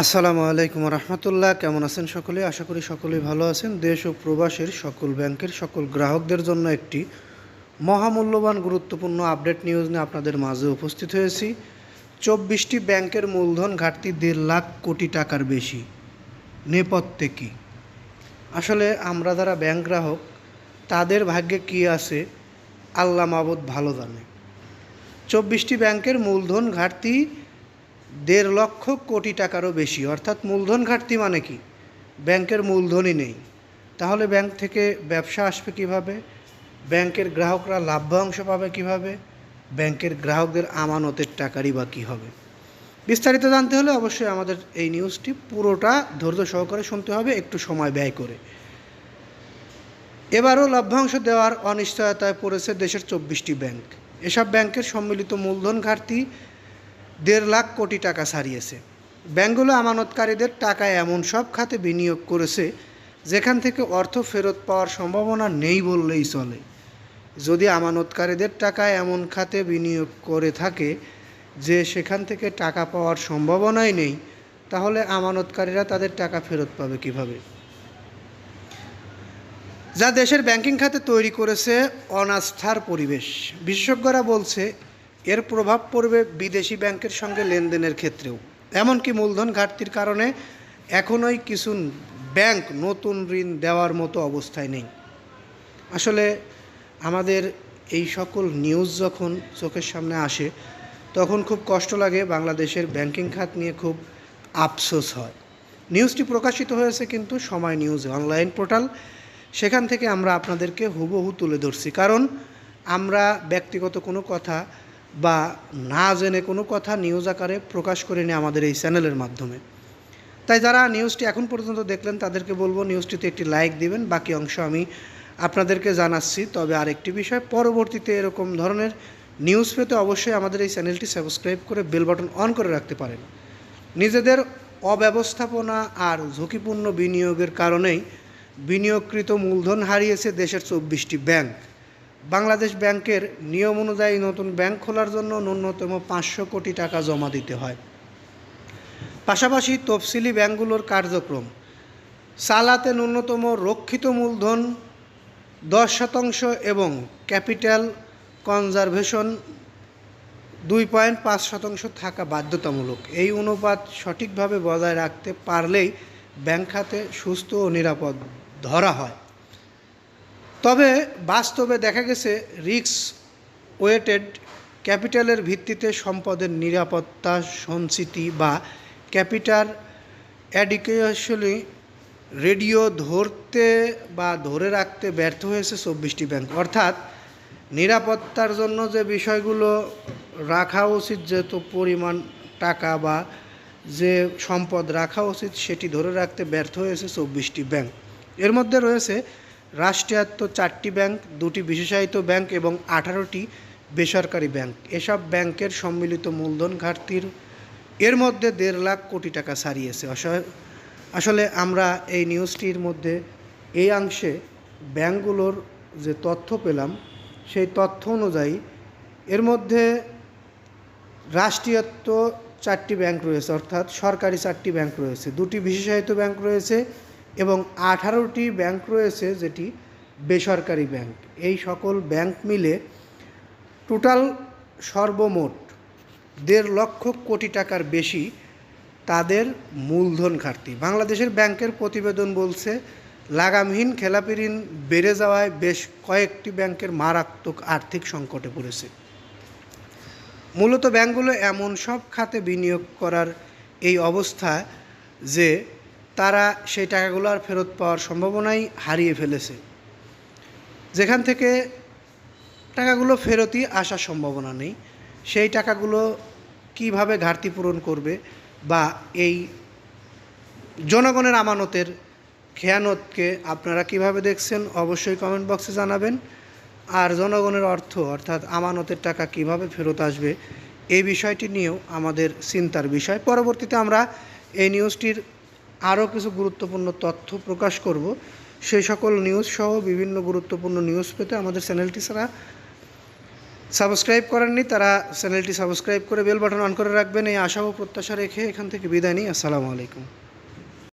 আসসালামু আলাইকুম রহমতুল্লাহ। কেমন আছেন সকলে? আশা করি সকলেই ভালো আছেন। দেশ ও প্রবাসের সকল ব্যাংকের সকল গ্রাহকদের জন্য একটি মহামূল্যবান, গুরুত্বপূর্ণ আপডেট নিউজ নিয়ে আপনাদের মাঝে উপস্থিত হয়েছি। চব্বিশটি ব্যাংকের মূলধন ঘাটতি দেড় লাখ কোটি টাকার বেশি। নেপথ্যে কী? আসলে আমরা যারা ব্যাংক গ্রাহক, তাদের ভাগ্যে কী আছে, আল্লাহ মাবুদ ভালো জানে। চব্বিশটি ব্যাংকের মূলধন ঘাটতি দেড় লক্ষ কোটি টাকারও বেশি, অর্থাৎ মূলধন ঘাটতি মানে কি? ব্যাংকের মূলধনই নেই। তাহলে ব্যাংক থেকে ব্যবসা আসবে কীভাবে? ব্যাংকের গ্রাহকরা লাভ্যাংশ পাবে কীভাবে? ব্যাংকের গ্রাহকদের আমানতের টাকারই বা কী হবে? বিস্তারিত জানতে হলে অবশ্যই আমাদের এই নিউজটি পুরোটা ধৈর্য সহকারে শুনতে হবে, একটু সময় ব্যয় করে। এবারও লভ্যাংশ দেওয়ার অনিশ্চয়তায় পড়েছে দেশের চব্বিশটি ব্যাংক। এসব ব্যাংকের সম্মিলিত মূলধন ঘাটতি দেড় লাখ কোটি টাকা ছাড়িয়েছে। ব্যাংকগুলো আমানতকারীদের টাকা এমন সব খাতে বিনিয়োগ করেছে, যেখান থেকে অর্থ ফেরত পাওয়ার সম্ভাবনা নেই বললেই চলে। যদি আমানতকারীদের টাকা এমন খাতে বিনিয়োগ করে থাকে, যে সেখান থেকে টাকা পাওয়ার সম্ভাবনাই নেই, তাহলে আমানতকারীরা তাদের টাকা ফেরত পাবে কীভাবে? যা দেশের ব্যাংকিং খাতে তৈরি করেছে অনাস্থার পরিবেশ। বিশেষজ্ঞরা বলছে এর প্রভাব পড়বে বিদেশি ব্যাংকের সঙ্গে লেনদেনের ক্ষেত্রেও। এমনকি মূলধন ঘাটতির কারণে এখনোই কিছু ব্যাংক নতুন ঋণ দেওয়ার মতো অবস্থায় নেই। আসলে আমাদের এই সকল নিউজ যখন চোখের সামনে আসে, তখন খুব কষ্ট লাগে বাংলাদেশের ব্যাংকিং খাত নিয়ে খুব আফসোস হয়। নিউজটি প্রকাশিত হয়েছে কিন্তু সময় নিউজ অনলাইন পোর্টাল। সেখান থেকে আমরা আপনাদেরকে হুবহু তুলে ধরছি। কারণ আমরা ব্যক্তিগত কোনো কথা বা না জেনে কোনো কথা নিউজ আকারে প্রকাশ করিনি আমাদের এই চ্যানেলের মাধ্যমে। তাই যারা নিউজটি এখন পর্যন্ত দেখলেন, তাদেরকে বলব নিউজটিতে একটি লাইক দিবেন, বাকি অংশ আমি আপনাদেরকে জানাচ্ছি। তবে আরেকটি বিষয়, পরবর্তীতে এরকম ধরনের নিউজ পেতে অবশ্যই আমাদের এই চ্যানেলটি সাবস্ক্রাইব করে বেল বাটন অন করে রাখতে পারেন। নিজেদের অব্যবস্থাপনা আর ঝুঁকিপূর্ণ বিনিয়োগের কারণেই বিনিয়োগকৃত মূলধন হারিয়েছে দেশের চব্বিশটি ব্যাংক বাংলাদেশ ব্যাংকের নিয়ম অনুযায়ী নতুন ব্যাংক খোলার জন্য ন্যূনতম পাঁচশো কোটি টাকা জমা দিতে হয়। পাশাপাশি তফসিলি ব্যাংকগুলোর কার্যক্রম। চালাতে ন্যূনতম রক্ষিত মূলধন দশ শতাংশ এবং ক্যাপিটাল কনজারভেশন দুই পয়েন্ট পাঁচ শতাংশ থাকা বাধ্যতামূলক। এই অনুপাত সঠিকভাবে বজায় রাখতে পারলেই ব্যাংক খাতে সুস্থ ও নিরাপদ ধরা হয়। তবে বাস্তবে দেখা গেছে রিক্স ওয়েটেড ক্যাপিটালের ভিত্তিতে সম্পদের নিরাপত্তা, সঞ্চিতি বা ক্যাপিটাল অ্যাডিকুয়েশনলি রেডিও ধরতে বা ধরে রাখতে ব্যর্থ হয়েছে চব্বিশটি ব্যাংক। অর্থাৎ নিরাপত্তার জন্য যে বিষয়গুলো রাখা উচিত যেহেতু পরিমাণ টাকা বা যে সম্পদ রাখা উচিত, সেটি ধরে রাখতে ব্যর্থ হয়েছে চব্বিশটি ব্যাংক। এর মধ্যে রয়েছে রাষ্ট্রায়ত্ত চারটি ব্যাংক, দুটি বিশেষায়িত ব্যাংক এবং আঠারোটি বেসরকারি ব্যাংক। এসব ব্যাংকের সম্মিলিত মূলধন ঘাটতির, এর মধ্যে দেড় লাখ কোটি টাকা ছাড়িয়েছে। আসলে আমরা এই নিউজটির মধ্যে এই অংশে ব্যাংকগুলোর যে তথ্য পেলাম, সেই তথ্য অনুযায়ী এর মধ্যে রাষ্ট্রীয়ত্ব চারটি ব্যাংক রয়েছে, অর্থাৎ সরকারি চারটি ব্যাংক রয়েছে। দুটি বিশেষায়িত ব্যাংক রয়েছে এবং আঠারোটি ব্যাংক রয়েছে যেটি বেসরকারি ব্যাংক। এই সকল ব্যাংক মিলে টোটাল সর্বমোট দেড় লক্ষ কোটি টাকার বেশি তাদের মূলধন ঘাটতি। বাংলাদেশের ব্যাংকের প্রতিবেদন বলছে, লাগামহীন খেলাপি ঋণ বেড়ে যাওয়ায় বেশ কয়েকটি ব্যাংকের মারাত্মক আর্থিক সংকটে পড়েছে। মূলত ব্যাংকগুলো এমন সব খাতে বিনিয়োগ করার এই অবস্থা যে তারা সেই টাকাগুলো আর ফেরত পাওয়ার সম্ভাবনাই হারিয়ে ফেলেছে। যেখান থেকে টাকাগুলো ফেরতই আসার সম্ভাবনা নেই, সেই টাকাগুলো কীভাবে ঘাটতি পূরণ করবে বা এই জনগণের আমানতের খেয়ানতকে আপনারা কীভাবে দেখছেন অবশ্যই কমেন্ট বক্সে জানাবেন। আর জনগণের অর্থ অর্থাৎ আমানতের টাকা কীভাবে ফেরত আসবে, এই বিষয়টি নিয়েও আমাদের চিন্তার বিষয়। পরবর্তীতে আমরা এই নিউজটির আরও কিছু গুরুত্বপূর্ণ তথ্য প্রকাশ করব। সেই সকল নিউজ সহ বিভিন্ন গুরুত্বপূর্ণ নিউজ পেতে আমাদের চ্যানেলটি সারা সাবস্ক্রাইব করেননি, তারা চ্যানেলটি সাবস্ক্রাইব করে বেল বাটন অন করে রাখবেন। এই আশা ও প্রত্যাশা রেখে এখান থেকে বিদায় নিই। আসসালামু আলাইকুম।